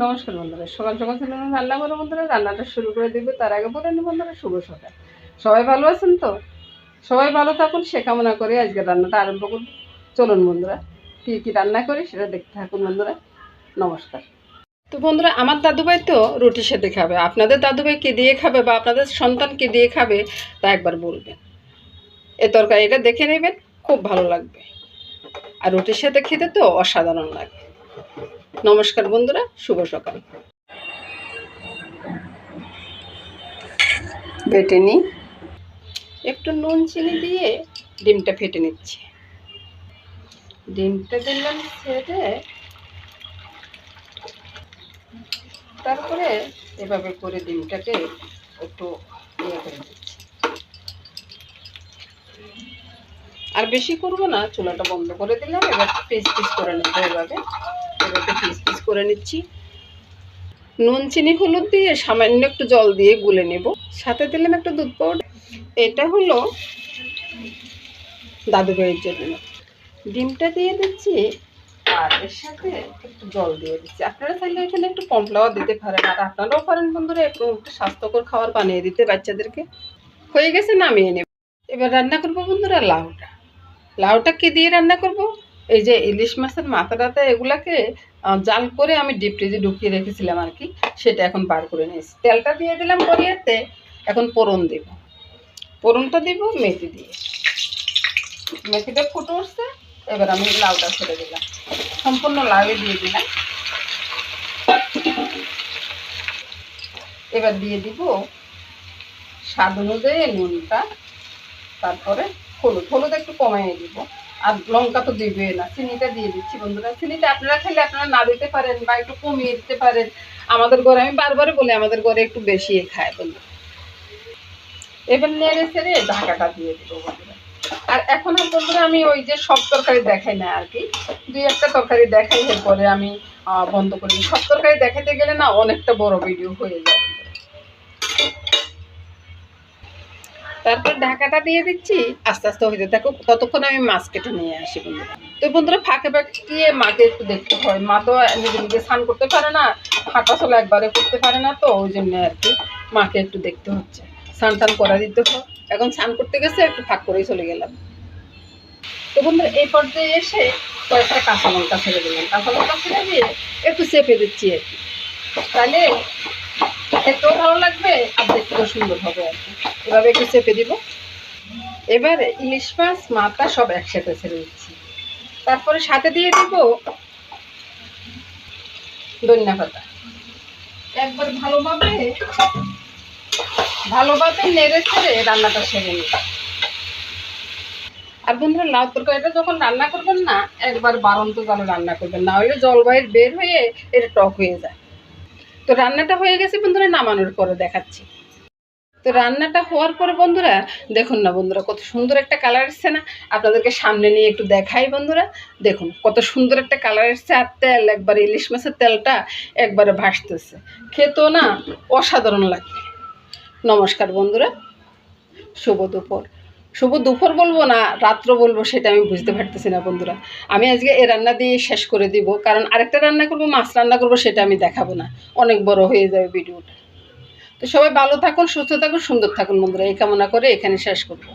নমস্কার বন্ধুরা, সকাল সকাল ছিল রান্না করো বন্ধুরা, রান্নাটা শুরু করে দেবে, তার আগে বলে নি বন্ধুরা, শুভ সকাল। সবাই ভালো আছেন তো? সবাই ভালো থাকুন, সে কামনা করে আজকে রান্নাটা আরম্ভ করুন চলুন বন্ধুরা, কী কী রান্না করি সেটা দেখতে থাকুন বন্ধুরা। নমস্কার। তো বন্ধুরা, আমার দাদুভাই তো রুটির সাথে খাবে। আপনাদের দাদুভাই কে দিয়ে খাবে বা আপনাদের সন্তান কে দিয়ে খাবে, তা একবার বলবেন। এ তরকারিটা দেখে নেবেন, খুব ভালো লাগবে। আর রুটির সাথে খেতে তো অসাধারণ লাগে। নমস্কার বন্ধুরা শুভ সকাল। বেটে নিই। একটু নুন চিনি দিয়ে ডিমটা ফেটে নিচ্ছি। ডিমটা দিলাম ছেড়ে তারপরে এভাবে করে ডিমটাকে একটু ইয়ে করে দিচ্ছি আর বেশি করব না চুলাটা বন্ধ করে দিলাম এবার পিস পিস করে নিতে এভাবে। এভাবে পিস পিস করে নিচ্ছি। নুন, চিনি, হলুদ দিয়ে সামান্য একটু জল দিয়ে গুলে নেব। সাথে দিলাম একটা দুধ পাউডার এটা হলো দাদু ভাইয়ের জন্য। ডিমটা দিয়ে দিচ্ছি আর এর সাথে একটু জল দিয়ে দিচ্ছি। আপনারা চাইলে এখানে একটু কমফ্লাওয়ার দিতে পারেন। আর আপনারাও পারেন বন্ধুরা, একটু স্বাস্থ্যকর খাবার বানিয়ে দিতে বাচ্চাদেরকে। হয়ে গেছে, নামিয়ে নেব। এবার রান্না করব বন্ধুরা, লাউটা। লাউটা কি দিয়ে রান্না করব? এই যে ইলিশ মাছের মাথা টাথা এগুলাকে জাল করে আমি ডিপ ফ্রিজে ঢুকিয়ে রেখেছিলাম আর কি, সেটা এখন বার করে নিয়েছি। তেলটা দিয়ে দিলাম কড়িয়াতে এখন পোড়ন দেব। পোড়নটা দিব মেথি দিয়ে। মেথিটা ফুটে উঠছে, এবার আমি লাউটা ছেড়ে দিলাম। সম্পূর্ণ লাউয়ে দিয়ে দিলাম। এবার দিয়ে দিব স্বাদ অনুযায়ী নুনটা, তারপরে হলুদ। হলুদ একটু কমাইয়ে দিব। আর লঙ্কা তো দিবে না, চিনিটা দিয়ে দিচ্ছি বন্ধুরা। চিনিটা আপনারা খেলে আপনারা না দিতে পারেন বা একটু কমিয়ে দিতে পারেন। আমাদের ঘরে, আমি বারবারই বলি, আমাদের ঘরে একটু বেশি খায় বন্ধুরা এবার নেড়ে ছেড়ে ঢাকাটা দিয়ে দিব আর এখন বন্ধুরা, আমি ওই যে সব তরকারি দেখাই না আর কি। দুই একটা তরকারি দেখাই, এরপরে আমি বন্ধ করি সব তরকারি দেখাতে গেলে না অনেকটা বড় ভিডিও হয়ে যাবে। তারপর ঢাকাটা দিয়ে দিচ্ছি। আস্তে আস্তে হয়ে হইতে থাকো ততক্ষণ আমি মাছ কেটে নিয়ে আসি বন্ধুরা। তো বন্ধুরা, ফাঁকে ফাঁকে গিয়ে মাকে একটু দেখতে হয়। মা তো নিজে নিজে স্নান করতে পারে না, হাঁটা চলা একবারে করতে পারে না, তো ওই জন্য আর কি মাকে একটু দেখতে হচ্ছে। স্নান টান করা দিতে হয়। এখন স্নান করতে গেছে, একটু ফাঁক করেই চলে গেলাম। তো বন্ধুরা, এই পর্যায়ে এসে কয়েকটা কাঁচা লঙ্কা ছেড়ে দিলাম। কাঁচা লঙ্কা ছেড়ে দিয়ে একটু চেপে দিচ্ছি আর কি। তাহলে খেতেও ভালো লাগবে আর দেখতেও সুন্দর হবে আর কি। এভাবে একটু চেপে দিব। এবার ইলিশ মাছ, মাথা সব একসাথে ছেড়ে দিচ্ছি। তারপরে সাথে দিয়ে দিব ধনিয়া পাতা। একবার ভালোভাবে ভালোভাবে নেড়ে ছেড়ে রান্নাটা সেরে নিই। আর বন্ধুরা, লাউ তরকারিটা যখন রান্না করবেন না, একবার বারন্ত জলে রান্না করবেন। না হলে জলবায়ুর বের হয়ে এটা টক হয়ে যায়। তো রান্নাটা হয়ে গেছে বন্ধুরা, নামানোর পরে দেখাচ্ছি। তো রান্নাটা হওয়ার পরে বন্ধুরা, দেখুন না বন্ধুরা, কত সুন্দর একটা কালার এসছে না? আপনাদেরকে সামনে নিয়ে একটু দেখাই বন্ধুরা। দেখুন, কত সুন্দর একটা কালার এসছে আর তেল, একবার ইলিশ মাছের তেলটা একবারে ভাসতেছে। খেতেও না অসাধারণ লাগে। নমস্কার বন্ধুরা। শুভ দুপুর। শুভ দুপুর বলব না, রাত্র বলব সেটা আমি বুঝতে পারতেছি না বন্ধুরা। আমি আজকে এ রান্না দিয়ে শেষ করে দিব, কারণ আরেকটা রান্না করব, মাছ রান্না করব, সেটা আমি দেখাবো না। অনেক বড় হয়ে যাবে ভিডিওটা তো সবাই ভালো থাকুন, সুস্থ থাকুন, সুন্দর থাকুন বন্ধুরা। এই কামনা করে এখানে শেষ করব।